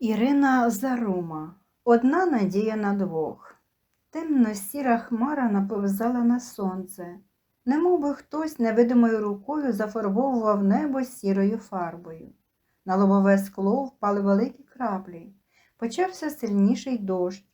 Ірина Зарума. Одна надія на двох. Темно-сіра хмара наповзала на сонце, немов би хтось невидимою рукою зафарбовував небо сірою фарбою. На лобове скло впали великі краплі. Почався сильніший дощ.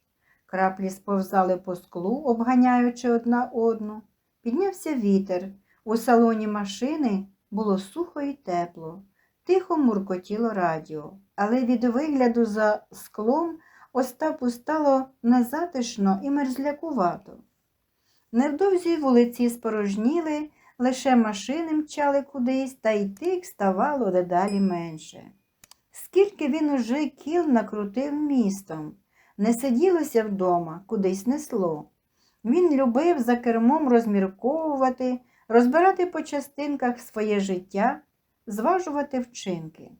Краплі сповзали по склу, обганяючи одна одну. Піднявся вітер. У салоні машини було сухо і тепло. Тихо муркотіло радіо, але від вигляду за склом Остапу стало незатишно і мерзлякувато. Невдовзі вулиці спорожніли, лише машини мчали кудись, та й тих ставало дедалі менше. Скільки він уже кіл накрутив містом, не сиділося вдома, кудись несло. Він любив за кермом розмірковувати, розбирати по частинках своє життя, зважувати вчинки.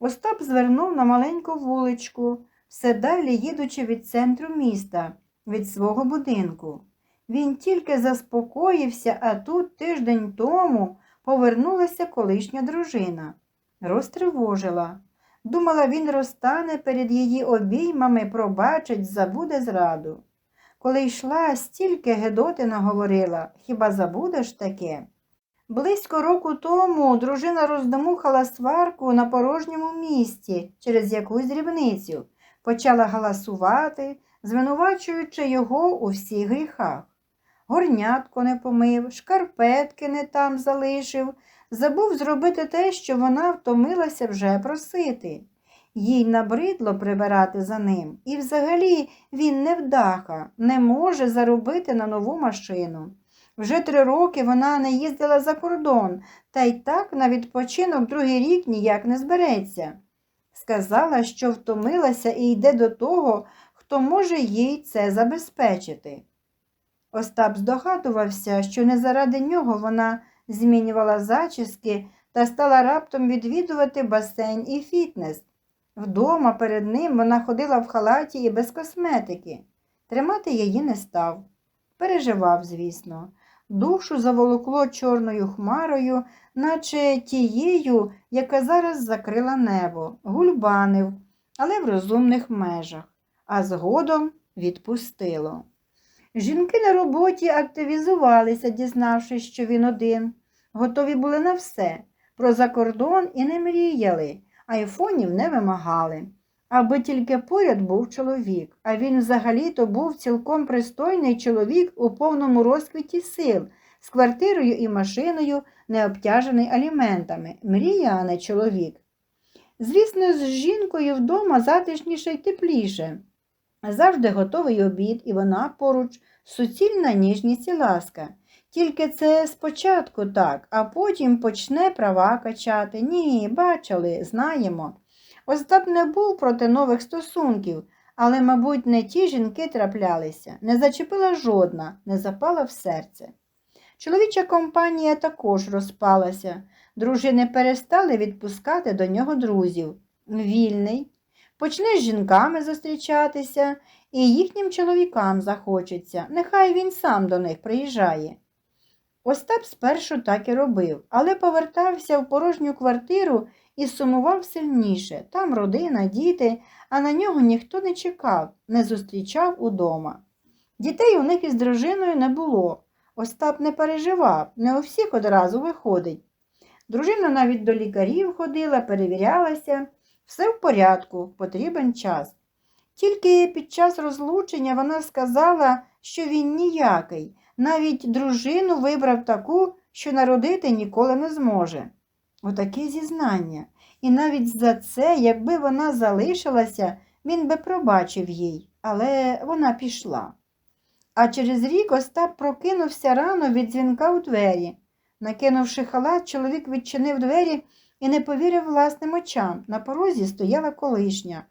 Остап звернув на маленьку вуличку, все далі їдучи від центру міста, від свого будинку. Він тільки заспокоївся, а тут тиждень тому повернулася колишня дружина. Розтривожила. Думала, він розтане перед її обіймами, пробачить, забуде зраду. Коли йшла, стільки Гедоти наговорила, хіба забудеш таке? Близько року тому дружина роздомухала сварку на порожньому місці через якусь дрібницю, почала галасувати, звинувачуючи його у всіх гріхах. Горнятко не помив, шкарпетки не там залишив, забув зробити те, що вона втомилася вже просити. Їй набридло прибирати за ним, і взагалі він невдаха, не може заробити на нову машину. Вже три роки вона не їздила за кордон, та й так на відпочинок другий рік ніяк не збереться. Сказала, що втомилася і йде до того, хто може їй це забезпечити. Остап здогадувався, що не заради нього вона змінювала зачіски та стала раптом відвідувати басейн і фітнес. Вдома перед ним вона ходила в халаті і без косметики. Тримати її не став. Переживав, звісно. Душу заволокло чорною хмарою, наче тією, яка зараз закрила небо, гульбанив, але в розумних межах, а згодом відпустило. Жінки на роботі активізувалися, дізнавшись, що він один. Готові були на все. Про закордон і не мріяли, айфонів не вимагали. Аби тільки поряд був чоловік, а він взагалі-то був цілком пристойний чоловік у повному розквіті сил, з квартирою і машиною, не обтяжений аліментами. Мрія, а не чоловік. Звісно, з жінкою вдома затишніше й тепліше. Завжди готовий обід, і вона поруч суцільна ніжність і ласка. Тільки це спочатку так, а потім почне права качати. Ні, бачили, знаємо. Остап не був проти нових стосунків, але, мабуть, не ті жінки траплялися, не зачепила жодна, не запала в серце. Чоловіча компанія також розпалася, дружини перестали відпускати до нього друзів. Вільний, почне з жінками зустрічатися, і їхнім чоловікам захочеться, нехай він сам до них приїжджає. Остап спершу так і робив, але повертався в порожню квартиру і сумував сильніше. Там родина, діти, а на нього ніхто не чекав, не зустрічав удома. Дітей у них із дружиною не було. Остап не переживав, не у всіх одразу виходить. Дружина навіть до лікарів ходила, перевірялася, все в порядку, потрібен час. Тільки під час розлучення вона сказала, що він ніякий, навіть дружину вибрав таку, що народити ніколи не зможе. Отаке зізнання. І навіть за це, якби вона залишилася, він би пробачив їй, але вона пішла. А через рік Остап прокинувся рано від дзвінка у двері. Накинувши халат, чоловік відчинив двері і не повірив власним очам. На порозі стояла колишня.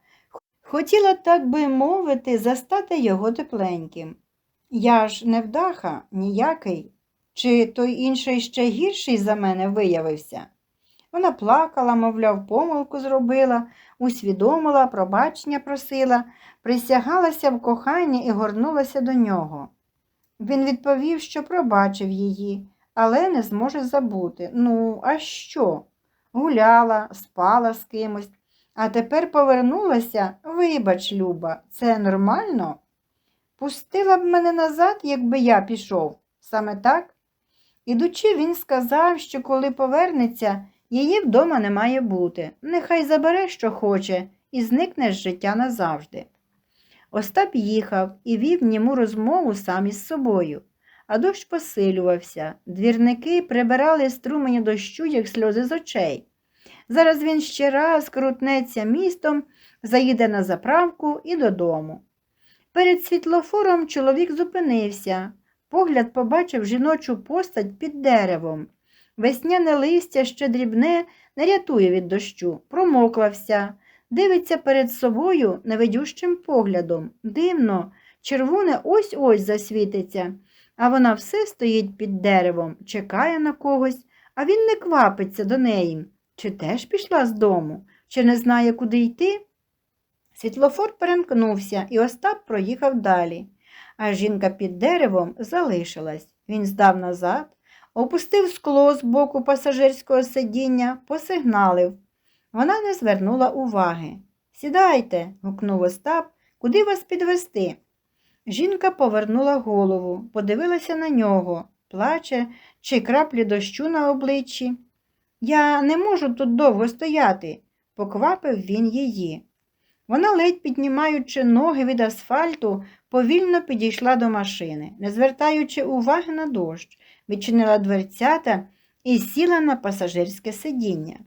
Хотіла, так би мовити, застати його тепленьким. Я ж не вдаха, ніякий. Чи той інший ще гірший за мене виявився? Вона плакала, мовляв, помилку зробила, усвідомила, пробачення просила, присягалася в коханні і горнулася до нього. Він відповів, що пробачив її, але не зможе забути. Ну, а що? Гуляла, спала з кимось, А тепер повернулася, вибач, Люба, це нормально? Пустила б мене назад, якби я пішов. Саме так? Ідучи, він сказав, що коли повернеться, її вдома не має бути. Нехай забере, що хоче, і зникне з життя назавжди. Остап їхав і вів німу розмову сам із собою, а дощ посилювався. Двірники прибирали струмені дощу, як сльози з очей. Зараз він ще раз крутнеться містом, заїде на заправку і додому. Перед світлофором чоловік зупинився. Погляд побачив жіночу постать під деревом. Весняне листя ще дрібне, не рятує від дощу, промокла вся, дивиться перед собою невидющим поглядом. Дивно, червоне ось-ось засвітиться, а вона все стоїть під деревом, чекає на когось, а він не квапиться до неї. Чи теж пішла з дому, чи не знає, куди йти? Світлофор перемкнувся, і Остап проїхав далі, а жінка під деревом залишилась. Він здав назад, опустив скло з боку пасажирського сидіння, посигналив. Вона не звернула уваги. Сідайте, гукнув Остап, куди вас підвести? Жінка повернула голову, подивилася на нього, плаче, чи краплі дощу на обличчі. Я не можу тут довго стояти, поквапив він її. Вона, ледь піднімаючи ноги від асфальту, повільно підійшла до машини, не звертаючи уваги на дощ, відчинила дверцята і сіла на пасажирське сидіння.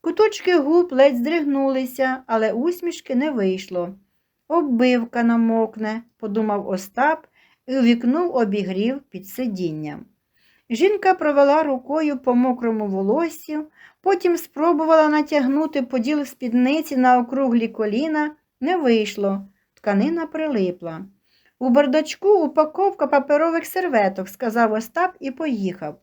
Куточки губ ледь здригнулися, але усмішки не вийшло. Оббивка намокне, подумав Остап і увікнув обігрів під сидінням. Жінка провела рукою по мокрому волоссю, потім спробувала натягнути поділ спідниці на округлі коліна, не вийшло, тканина прилипла. У бардачку упаковка паперових серветок, сказав Остап і поїхав.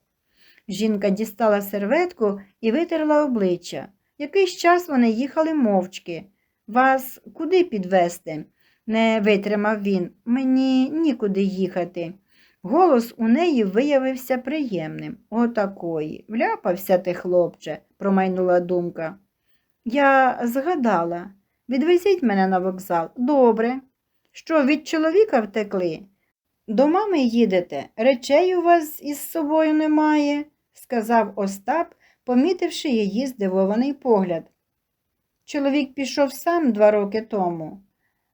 Жінка дістала серветку і витерла обличчя. Якийсь час вони їхали мовчки. Вас куди підвести? не витримав він. Мені нікуди їхати. Голос у неї виявився приємним. Отакої. Вляпався ти, хлопче, промайнула думка. Я згадала. Відвезіть мене на вокзал. Добре. Що, від чоловіка втекли? До мами їдете, речей у вас із собою немає, сказав Остап, помітивши її здивований погляд. Чоловік пішов сам два роки тому.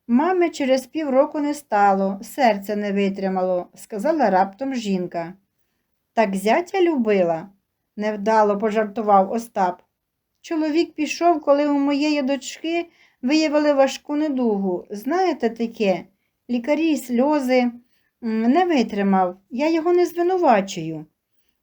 Мами через півроку не стало, серце не витримало, сказала раптом жінка. Так зятя любила, невдало пожартував Остап. Чоловік пішов, коли у моєї дочки виявили важку недугу. Знаєте таке, лікарі сльози не витримав, я його не звинувачую.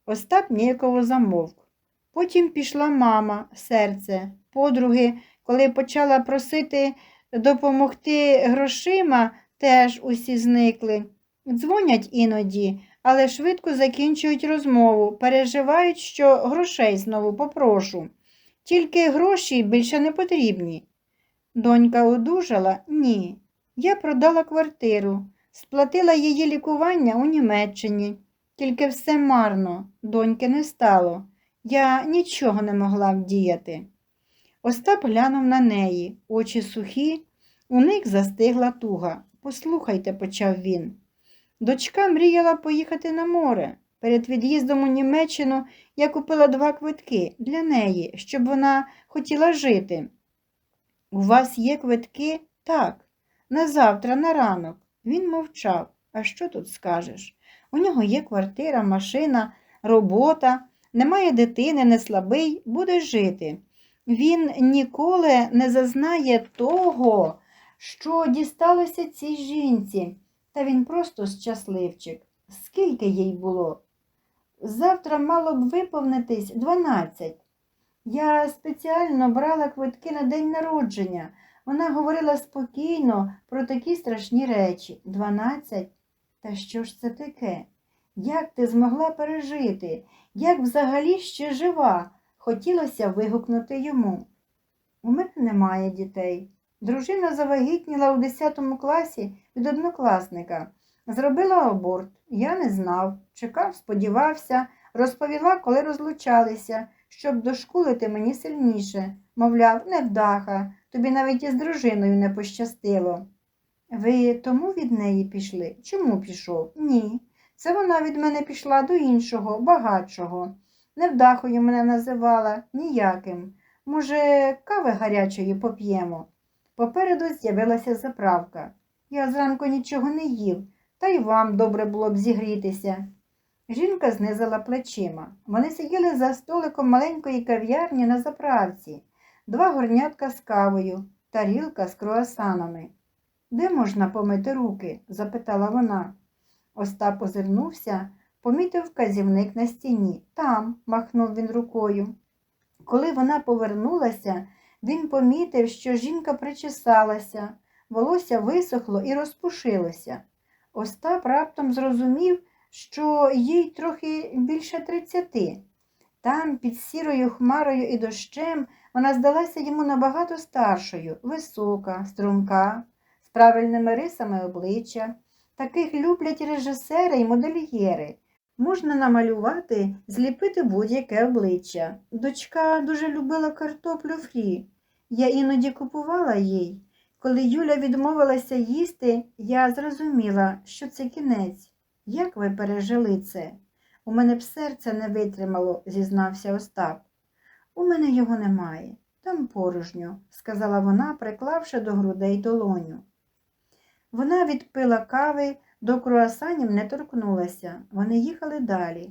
Остап ніяково замовк. Потім пішла мама, серце, подруги, коли почала просити допомогти грошима, теж усі зникли. Дзвонять іноді, але швидко закінчують розмову, переживають, що грошей знову попрошу. Тільки гроші більше не потрібні. Донька одужала? Ні. Я продала квартиру, сплатила її лікування у Німеччині. Тільки все марно, доньки не стало. Я нічого не могла вдіяти. Остап глянув на неї, очі сухі, у них застигла туга. Послухайте, почав він. Дочка мріяла поїхати на море. Перед від'їздом у Німеччину я купила два квитки для неї, щоб вона хотіла жити. У вас є квитки? Так. На завтра, на ранок. Він мовчав. А що тут скажеш? У нього є квартира, машина, робота, немає дитини, не слабий, буде жити. Він ніколи не зазнає того, що дісталося цій жінці, та він просто щасливчик. Скільки їй було? Завтра мало б виповнитись дванадцять. Я спеціально брала квитки на день народження. Вона говорила спокійно про такі страшні речі. Дванадцять? Та що ж це таке? Як ти змогла пережити? Як взагалі ще жива? Хотілося вигукнути йому. У мене немає дітей. Дружина завагітніла у 10 класі від однокласника. Зробила аборт. Я не знав, чекав, сподівався, розповіла, коли розлучалися, щоб дошкулити мені сильніше. Мовляв, невдаха, тобі навіть із дружиною не пощастило. Ви тому від неї пішли? Чому пішов? Ні. Це вона від мене пішла до іншого, багатшого. Невдахою мене називала ніяким. Може, кави гарячої поп'ємо. Попереду з'явилася заправка. Я зранку нічого не їв, та й вам добре було б зігрітися. Жінка знизила плечима. Вони сиділи за столиком маленької кав'ярні на заправці, два горнятка з кавою, тарілка з круасанами. Де можна помити руки? запитала вона. Остап озирнувся, помітив вказівник на стіні. Там, махнув він рукою. Коли вона повернулася, він помітив, що жінка причесалася, волосся висохло і розпушилося. Остап раптом зрозумів, що їй трохи більше тридцяти. Там, під сірою хмарою і дощем, вона здалася йому набагато старшою, висока, струнка, з правильними рисами обличчя. Таких люблять режисери і модельєри. Можна намалювати, зліпити будь-яке обличчя. Дочка дуже любила картоплю фрі. Я іноді купувала їй. Коли Юля відмовилася їсти, я зрозуміла, що це кінець. Як ви пережили це? У мене б серце не витримало, зізнався Остап. У мене його немає. Там порожньо, сказала вона, приклавши до грудей долоню. Вона відпила кави, до круасанів не торкнулася. Вони їхали далі.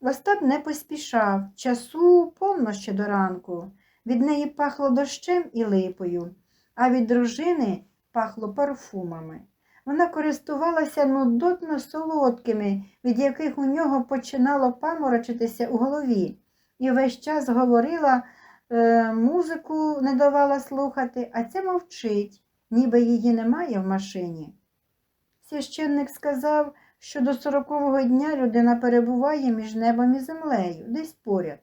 Остап не поспішав, часу повно ще до ранку. Від неї пахло дощем і липою, а від дружини пахло парфумами. Вона користувалася нудотно солодкими, від яких у нього починало паморочитися у голові, і весь час говорила, е, музику не давала слухати, а ця мовчить, ніби її немає в машині. Священник сказав, що до сорокового дня людина перебуває між небом і землею, десь поряд.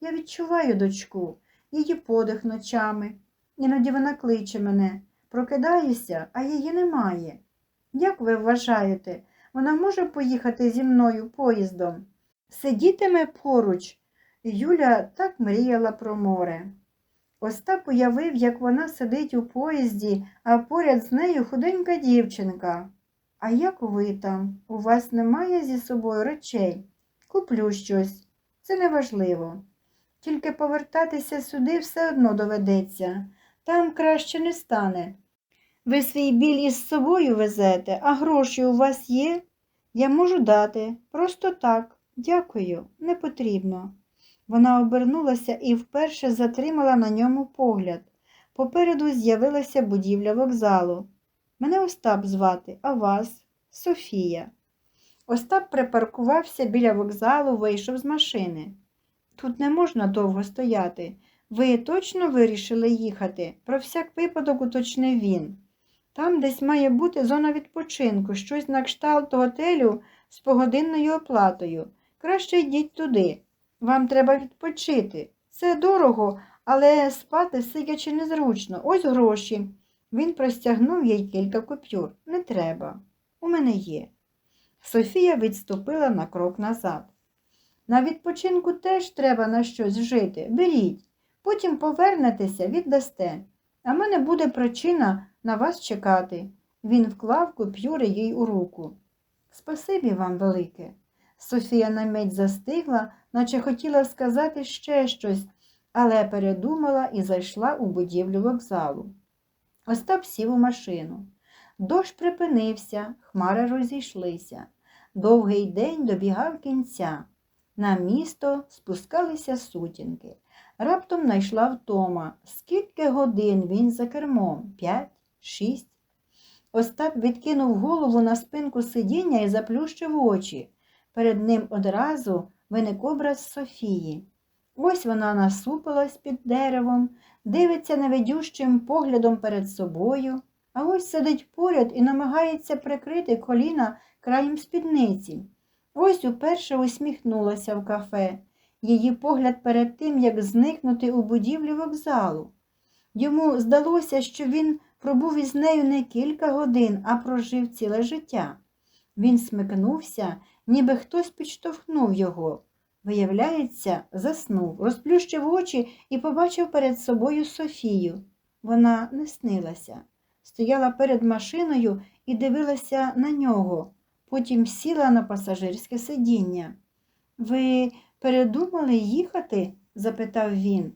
Я відчуваю дочку, її подих ночами. Іноді вона кличе мене, прокидаюся, а її немає. Як ви вважаєте, вона може поїхати зі мною поїздом? Сидітиме поруч. Юля так мріяла про море. Остап уявив, як вона сидить у поїзді, а поряд з нею худенька дівчинка. А як ви там? У вас немає зі собою речей? Куплю щось. Це неважливо. Тільки повертатися сюди все одно доведеться. Там краще не стане. Ви свій біль із собою везете, а гроші у вас є? Я можу дати. Просто так. Дякую, не потрібно. Вона обернулася і вперше затримала на ньому погляд. Попереду з'явилася будівля вокзалу. Мене Остап звати, а вас Софія. Остап припаркувався біля вокзалу, вийшов з машини. Тут не можна довго стояти. Ви точно вирішили їхати? Про всяк випадок уточнив він. Там десь має бути зона відпочинку, щось на кшталт готелю з погодинною оплатою. Краще йдіть туди. Вам треба відпочити. Це дорого, але спати сидячи незручно. Ось гроші. Він простягнув їй кілька купюр. Не треба. У мене є. Софія відступила на крок назад. На відпочинку теж треба на щось жити. Беріть. Потім повернетеся, віддасте. А мене буде причина на вас чекати. Він вклав купюри їй у руку. Спасибі вам велике. Софія на мить застигла, наче хотіла сказати ще щось, але передумала і зайшла у будівлю вокзалу. Остап сів у машину. Дощ припинився, хмари розійшлися. Довгий день добігав кінця. На місто спускалися сутінки. Раптом найшла втома. Скільки годин він за кермом? П'ять? Шість? Остап відкинув голову на спинку сидіння і заплющив очі. Перед ним одразу виник образ Софії. Ось вона насупилась під деревом, дивиться невидющим поглядом перед собою, а ось сидить поряд і намагається прикрити коліна краєм спідниці. Ось уперше усміхнулася в кафе. Її погляд перед тим, як зникнути у будівлі вокзалу. Йому здалося, що він пробув із нею не кілька годин, а прожив ціле життя. Він смикнувся, ніби хтось підштовхнув його. Виявляється, заснув, розплющив очі і побачив перед собою Софію. вона не снилася. Стояла перед машиною і дивилася на нього, потім сіла на пасажирське сидіння. Ви передумали їхати? запитав він.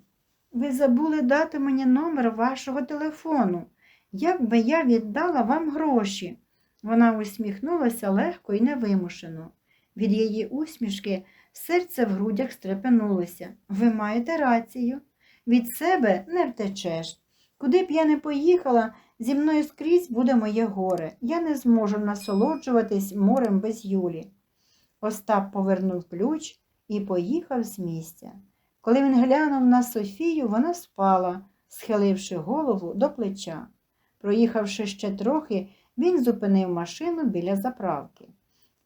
Ви забули дати мені номер вашого телефону. Як би я віддала вам гроші? Вона усміхнулася легко і невимушено. Від її усмішки серце в грудях стрепенулося. Ви маєте рацію. Від себе не втечеш. Куди б я не поїхала, зі мною скрізь буде моє горе. Я не зможу насолоджуватись морем без Юлі. Остап повернув ключ і поїхав з місця. Коли він глянув на Софію, вона спала, схиливши голову до плеча. Проїхавши ще трохи, він зупинив машину біля заправки.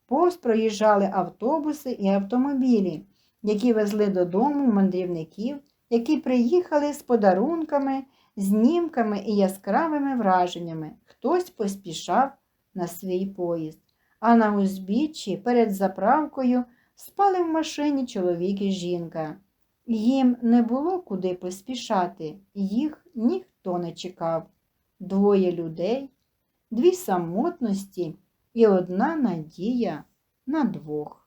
Повз проїжджали автобуси і автомобілі, які везли додому мандрівників, які приїхали з подарунками, знімками і яскравими враженнями. Хтось поспішав на свій поїзд, а на узбіччі перед заправкою спали в машині чоловік і жінка. Їм не було куди поспішати, їх ніхто не чекав. Двоє людей, дві самотності і одна надія на двох.